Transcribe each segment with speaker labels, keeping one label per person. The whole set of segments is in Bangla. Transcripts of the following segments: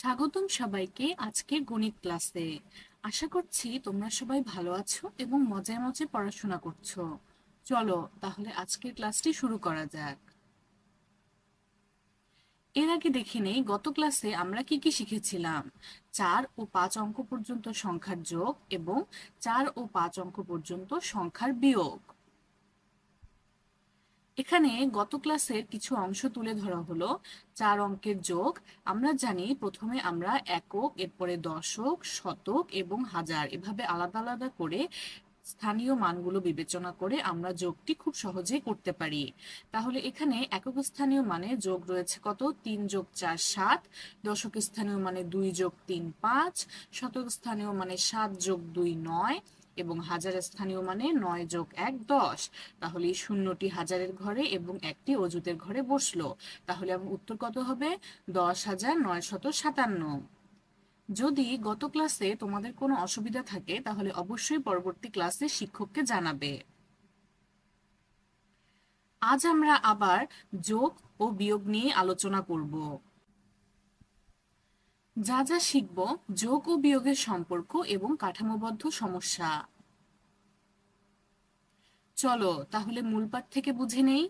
Speaker 1: স্বাগতম সবাইকে আজকের গণিত ক্লাসে। আশা করছি তোমরা সবাই ভালো আছো এবং মজায় মজায় পড়াশোনা করছ। চলো তাহলে আজকের ক্লাসটি শুরু করা যাক। এর আগে দেখে নেই, গত ক্লাসে আমরা কি কি শিখেছিলাম? চার ও পাঁচ অঙ্ক পর্যন্ত সংখ্যার যোগ এবং চার ও পাঁচ অঙ্ক পর্যন্ত সংখ্যার বিয়োগ। এখানে গত ক্লাসের কিছু অংশ তুলে ধরা হলো। চার অঙ্কের যোগ। আমরা জানি প্রথমে আমরা একক, এরপরে দশক, শতক এবং হাজার। এভাবে আলাদা আলাদা করে স্থানীয় মানগুলো বিবেচনা করে আমরা যোগটি খুব সহজেই করতে পারি। তাহলে এখানে একক স্থানীয় মানে যোগ রয়েছে কত? তিন যোগ চার, সাত। দশক স্থানীয় মানে দুই যোগ তিন, পাঁচ। শতক স্থানীয় মানে সাত যোগ দুই, নয়। এবং হাজার স্থানীয় মানে নয় যোগ এক, দশ। তাহলে এই শূন্যটি হাজারের ঘরে এবং একটি অজুতের ঘরে বসল। তাহলে আমার উত্তর কত হবে? দশ হাজার নয় শত সাতান্ন। যদি গত ক্লাসে তোমাদের কোনো অসুবিধা থাকে, তাহলে অবশ্যই পরবর্তী ক্লাসে শিক্ষককে জানাবে। আজ আমরা আবার যোগ ও বিয়োগ নিয়ে আলোচনা করব। যা যা শিখব, যোগ ও বিয়োগের সম্পর্ক এবং কাঠামোবদ্ধ সমস্যা। চলো, তাহলে মূল পাঠ থেকে বুঝে নেই।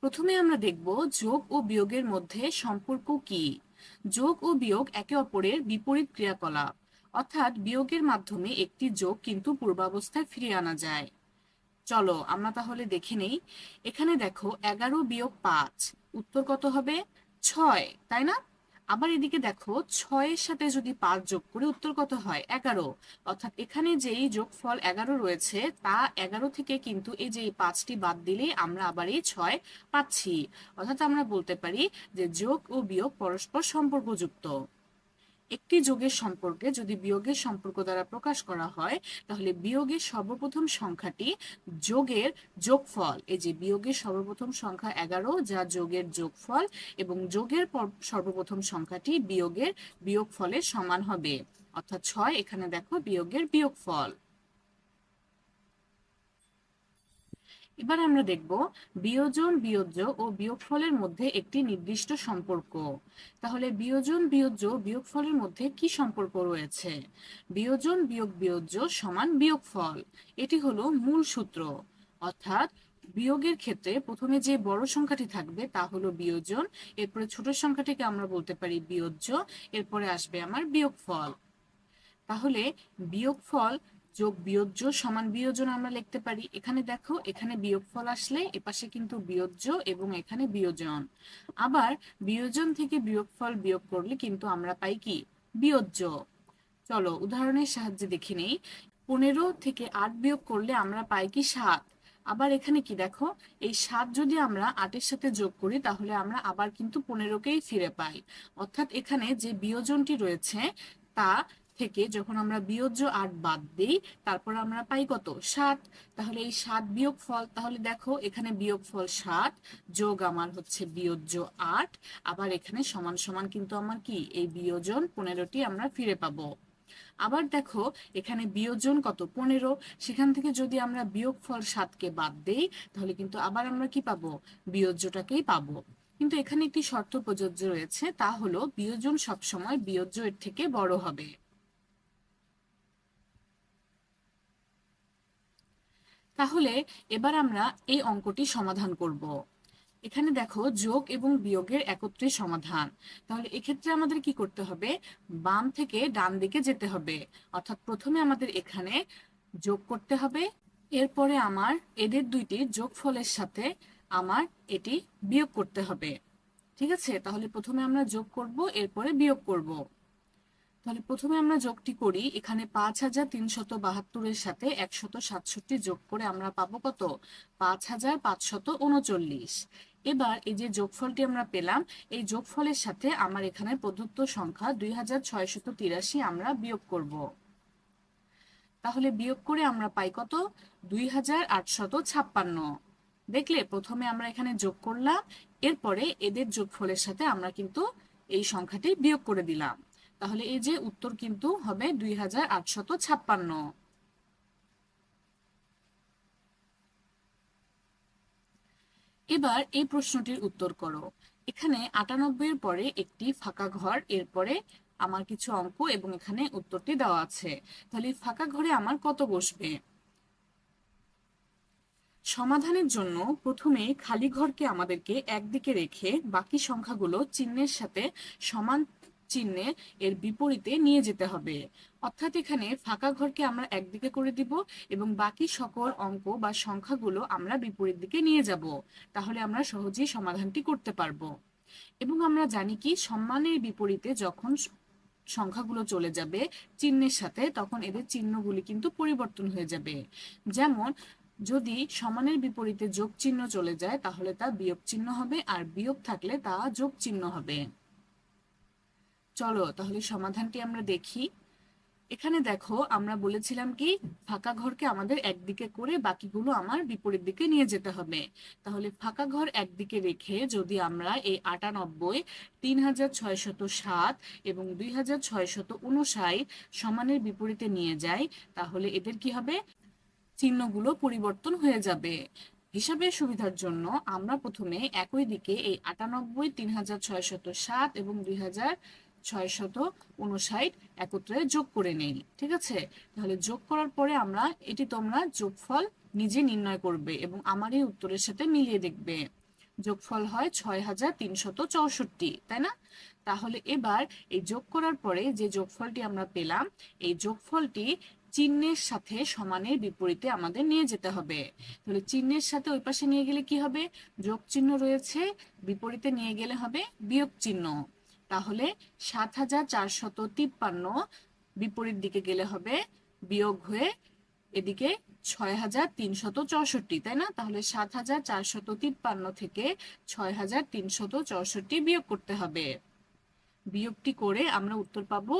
Speaker 1: প্রথমে আমরা দেখব যোগ ও বিয়োগের মধ্যে সম্পর্ক কি। যোগ ও বিয়োগ একে অপরের বিপরীত ক্রিয়াকলাপ। অর্থাৎ বিয়োগের মাধ্যমে একটি যোগ কিন্তু পূর্বাবস্থায় ফিরিয়ে আনা যায়। চলো, আমরা তাহলে দেখে নেই। এখানে দেখো, এগারো বিয়োগ পাঁচ, উত্তর কত হবে? ছয়, তাই না? আবার এদিকে দেখো, ছয়ের সাথে যদি পাঁচ যোগ করে উত্তর কত হয়? এগারো। অর্থাৎ এখানে যেই যোগফল এগারো রয়েছে, তা এগারো থেকে কিন্তু এই যে পাঁচটি বাদ দিলে আমরা আবার এই ছয় পাচ্ছি। অর্থাৎ আমরা বলতে পারি যে যোগ ও বিয়োগ পরস্পর সম্পর্কযুক্ত। একটি যোগের সম্পর্কে যদি বিয়োগের সম্পর্ক দ্বারা প্রকাশ করা হয়, তাহলে বিয়োগের সর্বপ্রথম সংখ্যাটি যোগের যোগফল। এই যে বিয়োগের সর্বপ্রথম সংখ্যা এগারো, যা যোগের যোগফল, এবং যোগের সর্বপ্রথম সংখ্যাটি বিয়োগের বিয়োগফলের সমান হবে। অর্থাৎ ছয়, এখানে দেখো বিয়োগের বিয়োগফল। এবার আমরা দেখব বিয়োজন, বিয়োজ্য ও বিয়োগফলের মধ্যে একটি নির্দিষ্ট সম্পর্ক। তাহলে বিয়োজন, বিয়োজ্য, বিয়োগফলের মধ্যে কি সম্পর্ক রয়েছে? বিয়োজন, বিয়োগ, বিয়োজ্য সমান বিয়োগফল। এটি হলো মূল সূত্র। অর্থাৎ বিয়োগের ক্ষেত্রে প্রথমে যে বড় সংখ্যাটি থাকবে তা হলো বিয়োজন, এরপরে ছোট সংখ্যাটিকে আমরা বলতে পারি বিয়োজ্য, এরপরে আসবে আমার বিয়োগফল। তাহলে বিয়োগফল যোগ বিয়োজ্য সমান বিয়োজন আমরা লিখতে পারি। এখানে দেখো, এখানে বিয়োগফল আসলে, এপাশে কিন্তু বিয়োজ্য এবং এখানে বিয়োজন। আবার বিয়োজন থেকে বিয়োগফল বিয়োগ করলে কিন্তু আমরা পাই কি? বিয়োজ্য। চলো, উদাহরণের সাহায্যে দেখে নেই। পনেরো থেকে আট বিয়োগ করলে আমরা পাই কি? সাত। আবার এখানে কি দেখো, এই সাত যদি আমরা আটের সাথে যোগ করি, তাহলে আমরা আবার কিন্তু পনেরোকেই ফিরে পাই। অর্থাৎ এখানে যে বিয়োজনটি রয়েছে, তা থেকে যখন আমরা বিয়োজ্য আট বাদ দিই, তারপর আমরা পাই কত? সাত। তাহলে এই সাত বিয়োগ ফল, তাহলে দেখো এখানে বিয়োগ ফল সাত, যোগ আমার হচ্ছে বিয়োজ্য আট, আবার এখানে সমান সমান কিন্তু আমার কি? এই বিয়োজন পনেরোটি আমরা ফিরে পাবো। আবার দেখো এখানে বিয়োজন কত? পনেরো। সেখান থেকে যদি আমরা বিয়োগ ফল সাতকে বাদ দেই, তাহলে কিন্তু আবার আমরা কি পাবো? বিয়োজ্যটাকেই পাবো। কিন্তু এখানে একটি শর্ত প্রযোজ্য রয়েছে, তা হলো বিয়োজন সবসময় বিয়োজ্য এর থেকে বড় হবে। তাহলে এবার আমরা এই অঙ্কটি সমাধান করব। এখানে দেখো যোগ এবং বিয়োগের একত্রে সমাধান। তাহলে এক্ষেত্রে আমাদের কি করতে হবে? বাম থেকে ডান দিকে যেতে হবে। অর্থাৎ প্রথমে আমাদের এখানে যোগ করতে হবে। এরপরে আমার এদের দুইটি যোগফলের সাথে আমার এটি বিয়োগ করতে হবে। ঠিক আছে? তাহলে প্রথমে আমরা যোগ করব, এরপরে বিয়োগ করব। তাহলে প্রথমে আমরা যোগটি করি, এখানে পাঁচ হাজার তিনশত বাহাত্তরের সাথে একশত সাতষট্টি যোগ করে আমরা পাবো কত? পাঁচ হাজার পাঁচশত উনচল্লিশ। এবার এই যে যোগফলটি আমরা পেলাম, এই যোগফলের সাথে আমার এখানে প্রদত্ত সংখ্যা দুই হাজার ছয়শত তিরাশি আমরা বিয়োগ করব। তাহলে বিয়োগ করে আমরা পাই কত? দুই হাজার আটশত ছাপ্পান্ন। দেখলে প্রথমে আমরা এখানে যোগ করলাম, এরপরে এদের যোগফলের সাথে আমরা কিন্তু এই সংখ্যাটি বিয়োগ করে দিলাম। তাহলে এই যে উত্তর কিন্তু হবে দুই হাজার আটশত ছাপ্পান্ন। এবার এই প্রশ্নটির উত্তর করো। এখানে আটানব্বই এর পরে একটি ফাঁকা ঘর, এরপরে আমার কিছু অঙ্ক এবং এখানে উত্তরটি দেওয়া আছে। তাহলে ফাঁকা ঘরে আমার কত বসবে? সমাধানের জন্য প্রথমে খালি ঘরকে আমাদেরকে একদিকে রেখে বাকি সংখ্যাগুলো চিহ্নের সাথে সমান চিহ্নে এর বিপরীতে নিয়ে যেতে হবে। অর্থাৎ এখানে ফাঁকা ঘরকে আমরা একদিকে করে দিব এবং বাকি সকল অঙ্ক বা সংখ্যাগুলো আমরা বিপরীত দিকে নিয়ে যাব। তাহলে আমরা সহজেই সমাধানটি করতে পারব। এবং আমরা জানি কি সম্মানের বিপরীতে যখন সংখ্যাগুলো চলে যাবে চিহ্নের সাথে, তখন এদের চিহ্নগুলি কিন্তু পরিবর্তন হয়ে যাবে। যেমন, যদি সমানের বিপরীতে যোগ চিহ্ন চলে যায়, তাহলে তা বিয়োগ চিহ্ন হবে, আর বিয়োগ থাকলে তা যোগ চিহ্ন হবে। চলো তাহলে সমাধানটি আমরা দেখি। এখানে দেখো, আমরা বলেছিলাম কি, ফাঁকা ঘরকে আমাদের একদিকে করে বাকিগুলো আমার বিপরীত দিকে নিয়ে যেতে হবে। তাহলে ফাঁকা ঘর একদিকে রেখে যদি আমরা এই আটানব্বই তিন হাজার ছয়শত সাত এবং দুই হাজার ছয়শত উনষাট সমানের বিপরীতে নিয়ে যাই, তাহলে এদের কি হবে? চিহ্নগুলো পরিবর্তন হয়ে যাবে। হিসাবের সুবিধার জন্য আমরা প্রথমে একই দিকে এই আটানব্বই তিন হাজার ছয়শত সাত এবং দুই হাজার ছয়শত উনষাট একত্রে যোগ করে নেই, ঠিক আছে? তাহলে যোগ করার পরে আমরা, এটি তোমরা যোগফল নিজে নির্ণয় করবে এবং আমার এই উত্তরের সাথে মিলিয়ে দেখবে। যোগফল হয় ছয় হাজার তিনশত চৌষট্টি, তাই না? তাহলে এবার এই যোগ করার পরে যে যোগফলটি আমরা পেলাম, এই যোগফলটি চিহ্নের সাথে সমানের বিপরীতে আমাদের নিয়ে যেতে হবে। তাহলে চিহ্নের সাথে ওই পাশে নিয়ে গেলে কি হবে? যোগ চিহ্ন রয়েছে, বিপরীতে নিয়ে গেলে হবে বিয়োগ চিহ্ন। তাহলে সাত হাজার চারশত তিপ্পান্ন বিপরীত দিকে গেলে হবে বিয়োগ হয়ে এদিকে ছয় হাজার তিনশত চৌষট্টি, তাই না? তাহলে সাত হাজার চারশত তিপ্পান্ন থেকে ছয় হাজার তিনশত চৌষট্টি বিয়োগ করতে হবে। বিয়োগটি করে আমরা উত্তর পাবো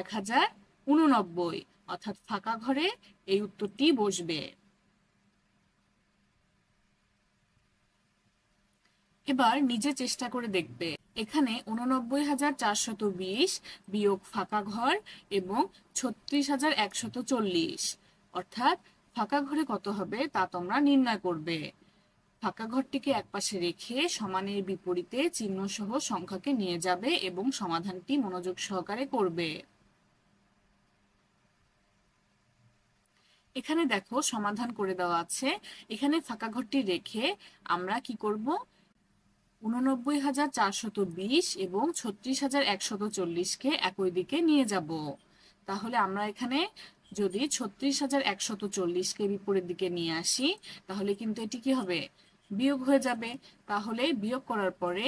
Speaker 1: এক হাজার উননব্বই, অর্থাৎ ফাঁকা ঘরে এই উত্তরটি বসবে। এবার নিজে চেষ্টা করে দেখবে। এখানে উননব্বই হাজার চারশত বিশ বিয়োগ ফাঁকা ঘর এবং ছত্রিশ হাজার একশত চল্লিশ। অর্থাৎ ফাঁকা ঘরে কত হবে তা তোমরা নির্ণয় করবে। ফাঁকা ঘরটিকে একপাশে রেখে সমানের বিপরীতে চিহ্ন সহ সংখ্যাকে নিয়ে যাবে এবং সমাধানটি মনোযোগ সহকারে করবে। এখানে দেখো সমাধান করে দেওয়া আছে। এখানে ফাঁকা ঘরটি রেখে আমরা কি করব? উননব্বই হাজার চারশত বিশ এবং ছত্রিশ হাজার একশত চল্লিশকে একই দিকে নিয়ে যাব। তাহলে আমরা এখানে যদি ছত্রিশ হাজার একশত চল্লিশকে বিপরীত দিকে নিয়ে আসি, তাহলে কিন্তু এটি কি হবে? বিয়োগ হয়ে যাবে। তাহলে বিয়োগ করার পরে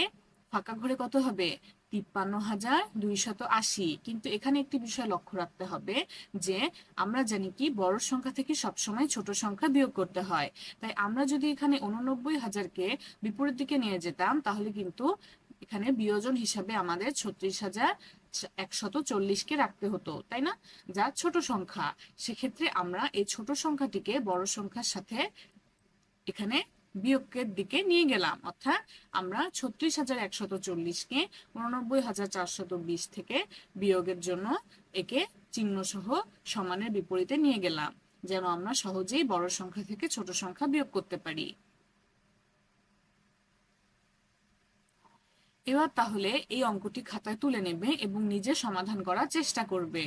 Speaker 1: ফাঁকা ঘরে কত হবে? তিপ্পান্ন হাজার দুইশত আশি। কিন্তু এখানে একটি বিষয় লক্ষ্য রাখতে হবে যে, আমরা জানি কি, বড় সংখ্যা থেকে সবসময় ছোট সংখ্যা বিয়োগ করতে হয়। তাই আমরা যদি এখানে উননব্বই হাজারকে বিপরীত দিকে নিয়ে যেতাম, তাহলে কিন্তু এখানে বিয়োজন হিসাবে আমাদের ছত্রিশ হাজার একশত চল্লিশকে রাখতে হতো, তাই না? যা ছোট সংখ্যা। সেক্ষেত্রে আমরা এই ছোট সংখ্যাটিকে বড় সংখ্যার সাথে এখানে বিয়োগের দিকে নিয়ে গেলাম। অর্থাৎ আমরা ছত্রিশ হাজার একশত চল্লিশকে উননব্বই হাজার চারশত বিশ থেকে বিয়োগের জন্য একে চিহ্ন সহ সমানের বিপরীতে নিয়ে গেলাম, যেন আমরা সহজেই বড় সংখ্যা থেকে ছোট সংখ্যা বিয়োগ করতে পারি। এবার তাহলে এই অঙ্কটি খাতায় তুলে নেবে এবং নিজে সমাধান করার চেষ্টা করবে।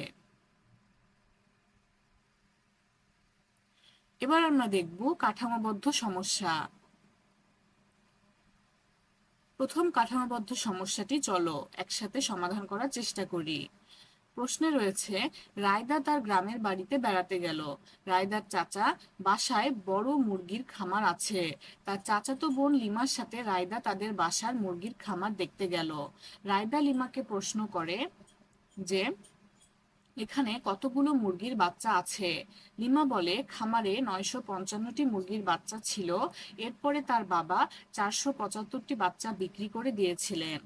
Speaker 1: এবার আমরা দেখব কাঠামোবদ্ধ সমস্যা। প্রথম কাঠামোবদ্ধ সমস্যাটি চলো একসাথে সমাধান করার চেষ্টা করি। প্রশ্নে রয়েছে, রায়দা তার গ্রামের বাড়িতে বেড়াতে গেল। রায়দার চাচা বাসায় বড় মুরগির খামার আছে। তার চাচাতো বোন লিমার সাথে রায়দা তাদের বাসার মুরগির খামার দেখতে গেল। রায়দা লিমাকে প্রশ্ন করে যে এখানে কতগুলো মুরগির বাচ্চা আছে? লিমা বলে, খামারে নয়শো পঞ্চান্নটি মুরগির বাচ্চা ছিল। এরপরে তার বাবা চারশো পঁচাত্তরটি বাচ্চা বিক্রি করে দিয়েছিলেন।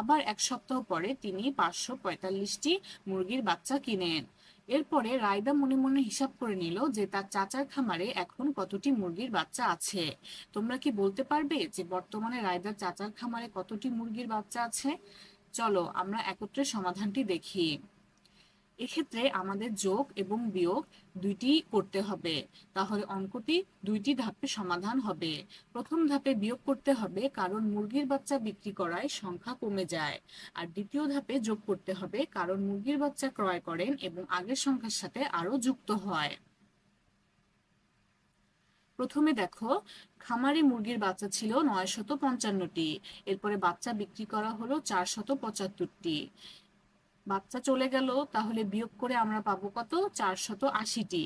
Speaker 1: আবার এক সপ্তাহ পরে তিনি পাঁচশো পঁয়তাল্লিশটি মুরগির বাচ্চা কিনেন। এরপরে রায়দা মনে মনে হিসাব করে নিল যে তার চাচার খামারে এখন কতটি মুরগির বাচ্চা আছে। তোমরা কি বলতে পারবে যে বর্তমানে রায়দার চাচার খামারে কতটি মুরগির বাচ্চা আছে? চলো আমরা একত্রে সমাধানটি দেখি। এক্ষেত্রে আমাদের যোগ এবং বিয়োগ দুইটি করতে হবে। তাহলে অঙ্কটি দুইটি ধাপে সমাধান হবে। প্রথম ধাপে বিয়োগ করতে হবে, কারণ মুরগির বাচ্চা বিক্রি করায় সংখ্যা কমে যায়। আর দ্বিতীয় ধাপে যোগ করতে হবে, কারণ মুরগির বাচ্চা ক্রয় করেন এবং আগের সংখ্যার সাথে আরও যুক্ত হয়। প্রথমে দেখো, খামারি মুরগির বাচ্চা ছিল নয় শত পঞ্চান্নটি, এরপরে বাচ্চা বিক্রি করা হলো চার শত পঁচাত্তরটি। বাচ্চা চলে গেল, তাহলে বিয়োগ করে আমরা পাবো কত? চারশত আশিটি।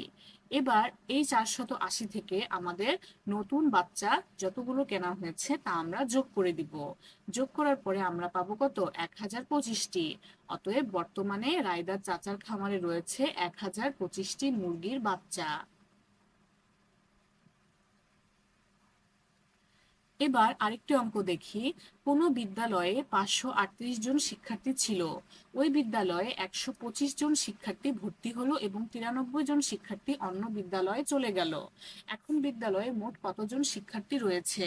Speaker 1: এবার এই চারশত আশি থেকে আমাদের নতুন বাচ্চা যতগুলো কেনা হয়েছে তা আমরা যোগ করে দিব। যোগ করার পরে আমরা পাবো কত? এক হাজার পঁচিশটি। অতএব বর্তমানে রায়দার চাচার খামারে রয়েছে এক হাজার পঁচিশটি মুরগির বাচ্চা। এবার আরেকটি অঙ্ক দেখি। কোনো বিদ্যালয়ে পাঁচশো আটত্রিশ জন শিক্ষার্থী ছিল। ওই বিদ্যালয়ে একশো পঁচিশ জন শিক্ষার্থী ভর্তি হলো এবং তিরানব্বই জন শিক্ষার্থী অন্য বিদ্যালয়ে চলে গেল। এখন বিদ্যালয়ে মোট কতজন শিক্ষার্থী রয়েছে?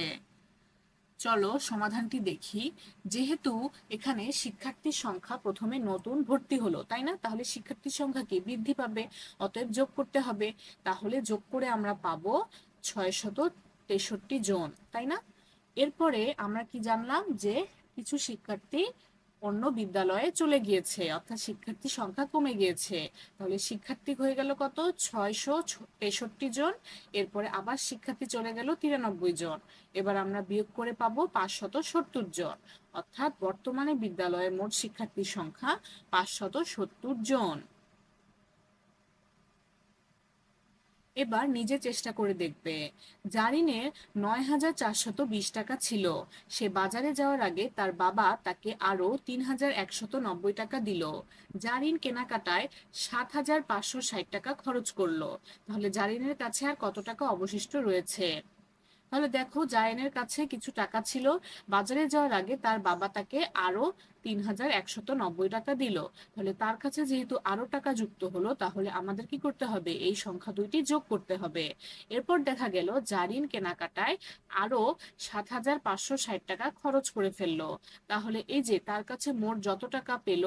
Speaker 1: চলো সমাধানটি দেখি। যেহেতু এখানে শিক্ষার্থীর সংখ্যা প্রথমে নতুন ভর্তি হলো, তাই না? তাহলে শিক্ষার্থীর সংখ্যা কি? বৃদ্ধি পাবে। অতএব যোগ করতে হবে। তাহলে যোগ করে আমরা পাবো ছয় শত তেষট্টি জন, তাই না? এরপরে আমরা কি জানলাম যে কিছু শিক্ষার্থী অন্য বিদ্যালয়ে চলে গিয়েছে, অর্থাৎ শিক্ষার্থী সংখ্যা কমে গিয়েছে। তাহলে শিক্ষার্থী হয়ে গেল কত? ছয়শো তেষট্টি জন। এরপরে আবার শিক্ষার্থী চলে গেল তিরানব্বই জন। এবার আমরা বিয়োগ করে পাবো পাঁচশত সত্তর জন। অর্থাৎ বর্তমানে বিদ্যালয়ের মোট শিক্ষার্থীর সংখ্যা পাঁচশত সত্তর জন। এবার নিজে চেষ্টা করে দেখবে। জারিনের নয় হাজার চারশত বিশ টাকা ছিল। সে বাজারে যাওয়ার আগে তার বাবা তাকে আরও তিন হাজার একশত নব্বই টাকা দিল। জারিন কেনাকাটায় সাত হাজার পাঁচশো ষাট টাকা খরচ করল। তাহলে জারিনের কাছে আর কত টাকা অবশিষ্ট রয়েছে? তাহলে দেখো জায়নের কাছে কিছু টাকা ছিল। বাজারে যাওয়ার আগে তার বাবা তাকে আরও তিন হাজার একশত নব্বই টাকা দিল। তাহলে তার কাছে যেহেতু আরও টাকা যুক্ত হলো, তাহলে আমাদের কি করতে হবে? এই সংখ্যা দুইটি যোগ করতে হবে। এরপর দেখা গেল জারিন কেনাকাটায় আরও সাত হাজার পাঁচশো ষাট টাকা খরচ করে ফেলল। তাহলে এই যে তার কাছে মোট যত টাকা পেল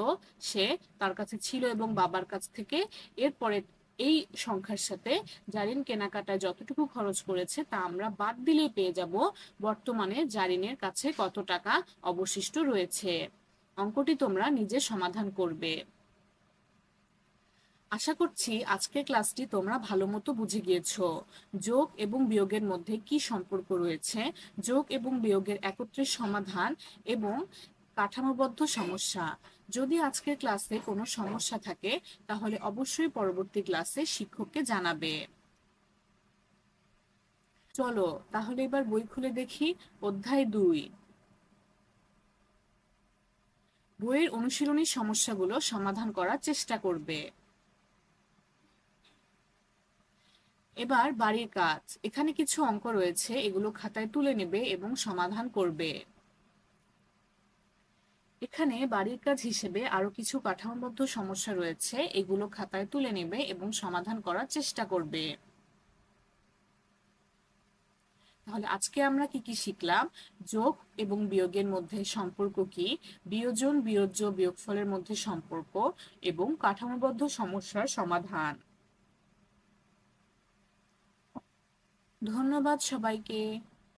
Speaker 1: সে তার কাছে ছিল এবং বাবার কাছ থেকে এরপরে এই সংখ্যার সাথে জারিন কেনাকাটায় যতটুকু খরচ করেছে তা আমরা বাদ দিলেই পেয়ে যাব। বর্তমানে জারিনের কাছে কত টাকা অবশিষ্ট রয়েছে? অঙ্কটি তোমরা নিজে সমাধান করবে। আশা করছি আজকের ক্লাসটি তোমরা ভালো মতো বুঝে গিয়েছো। যোগ এবং বিয়োগের মধ্যে কি সম্পর্ক রয়েছে? যোগ এবং বিয়োগের একত্রে সমাধান এবং কাঠামোবদ্ধ সমস্যা। যদি আজকের ক্লাসে কোনো সমস্যা থাকে, তাহলে অবশ্যই পরবর্তী ক্লাসে শিক্ষককে জানাবে। চলো, তাহলে এবার বই খুলে দেখি। অধ্যায় দুই। বইয়ের অনুশীলনী সমস্যাগুলো সমাধান করার চেষ্টা করবে। এবার বাড়ির কাজ। এখানে কিছু অঙ্ক রয়েছে, এগুলো খাতায় তুলে নেবে এবং সমাধান করবে। এখানে বাড়ির কাজ হিসেবে আরও কিছু কাঠামোবদ্ধ সমস্যা রয়েছে, এগুলো খাতায় তুলে নেবে এবং সমাধান করার চেষ্টা করবে। তাহলে আজকে আমরা কি কি শিখলাম? যোগ এবং বিয়োগের মধ্যে সম্পর্ক কি? বিয়োজন, বিয়োজ্য, বিয়োগফলের মধ্যে সম্পর্ক এবং কাঠামোবদ্ধ সমস্যার সমাধান। ধন্যবাদ সবাইকে।